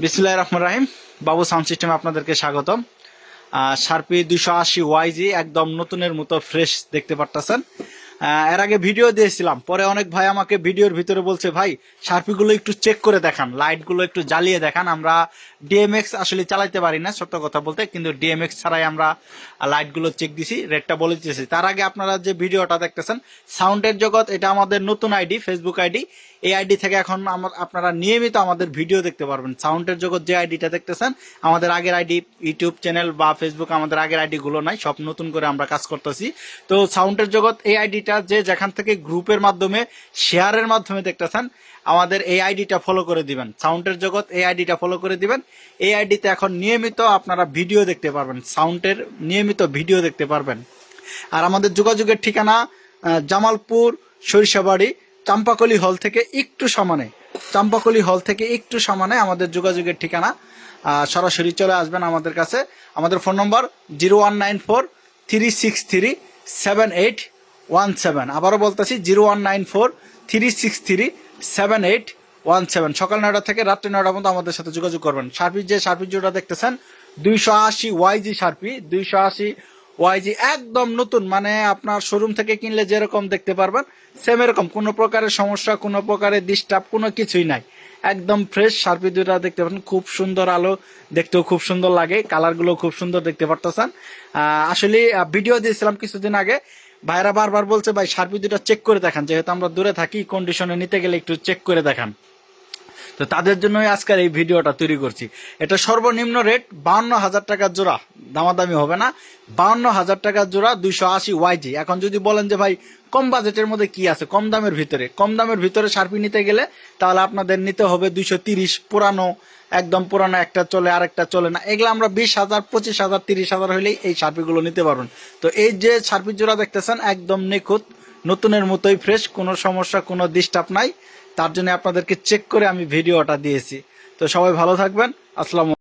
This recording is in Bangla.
বিসমুল্লাহ রহমান রাহিম। বাবু সাউন্ড সিস্টেমে আপনাদেরকে স্বাগতম। শার্পি দুশো আশি ওয়াইজি একদম নতুনের মতো ফ্রেশ দেখতে পারতেছেন। এর আগে ভিডিও দিয়েছিলাম, পরে অনেক ভাই আমাকে ভিডিওর ভিতরে বলছে, ভাই, শার্পিগুলো একটু চেক করে দেখান লাইটগুলো একটু জ্বালিয়ে দেখান। আমরা ডিএমএক্স আসলে চালাইতে পারি না, সত্য কথা বলতে, কিন্তু ডিএমএক্স ছাড়াই আমরা লাইটগুলো চেক দিছি রেটটা বলে দিয়েছি তার আগে আপনারা যে ভিডিওটা দেখতেছেন, সাউন্ডের জগৎ, এটা আমাদের নতুন আইডি ফেসবুক আইডি এই আইডি থেকে এখন আপনারা নিয়মিত আমাদের ভিডিও দেখতে পারবেন। সাউন্ডের জগৎ যে আইডিটা দেখতেছেন, আমাদের আগের আইডি ইউটিউব চ্যানেল বা ফেসবুক আমাদের আগের আইডিগুলো নাই, সব নতুন করে আমরা কাজ করতেছি। তো সাউন্ডের জগৎ এই আইডিটা যে যেখান থেকে গ্রুপের মাধ্যমে, শেয়ারের মাধ্যমে দেখতেছেন, আমাদের এই আইডিটা ফলো করে দিবেন। সাউন্ডের জগৎ এই আইডিটা ফলো করে দিবেন। এই আইডিতে এখন নিয়মিত আপনারা ভিডিও দেখতে পারবেন। সাউন্ডের নিয়মিত ভিডিও দেখতে পারবেন। আর আমাদের যোগাযোগের ঠিকানা জামালপুর, সরিষাবাড়ি চাম্পাকলি হল থেকে একটু সমানে। চাম্পাকলি হল থেকে একটু সমানে আমাদের যোগাযোগের ঠিকানা। সরাসরি চলে আসবেন আমাদের কাছে। আমাদের phone number zero one nine four three six three seven eight one seven. আবারও বলতেছি, zero one nine four three six three seven eight one seven. সকাল নয়টা থেকে রাত্রি নয়টা পর্যন্ত আমাদের সাথে যোগাযোগ করবেন। সার্ভিস যে সার্ভিস যেটা দেখতেছেন, দুইশো আশি ওয়াইজি সার্পি দুইশো আশি ওয়াইজি একদম নতুন মানে আপনার শোরুম থেকে কিনলে যেরকম দেখতে পারবেন সেম এরকম, কোনো প্রকারের সমস্যা, কোনো প্রকারের ডিস্টার্ব কোনো কিছুই নাই। একদম ফ্রেশ সার্পি দুটা দেখতে পাচ্ছেন খুব সুন্দর আলো, দেখতেও খুব সুন্দর লাগে কালারগুলো খুব সুন্দর দেখতে পারতেছেন। আসলে ভিডিও দিয়েছিলাম কিছুদিন আগে, ভাইরা বারবার বলছে, ভাই সার্পি দুটা চেক করে দেখান, যেহেতু আমরা দূরে থাকি কন্ডিশনে নিতে গেলে একটু চেক করে দেখান। তো তাদের জন্যই আজকের এই ভিডিওটা তৈরি করছি। এটা সর্বনিম্ন রেট বাউন্ন হাজার টাকার জোড়া। দামাদামি হবে না। বাউন্ন হাজার টাকার জোড়া দুইশো আশি ওয়াইজি এখন যদি বলেন যে ভাই, কম বাজেটের মধ্যে কি আছে? কম দামের ভিতরে। কম দামের ভিতরে সার্পি নিতে গেলে তাহলে আপনাদের নিতে হবে দুইশো তিরিশ। পুরানো, একদম পুরানো একটা চলে, আরেকটা চলে না। এগুলো আমরা বিশ হাজার, পঁচিশ হাজার, তিরিশ হাজার হলেই এই সার্পিগুলো নিতে পারবেন। তো এই যে সার্পি জোড়া দেখতেছেন, একদম নিখুঁত, নতুনের মতোই ফ্রেশ কোনো সমস্যা, কোনো ডিস্টার্ব নাই। তার জন্য আপনাদেরকে চেক করে আমি ভিডিওটা দিয়েছি। তো সবাই ভালো থাকবেন। আসসালাম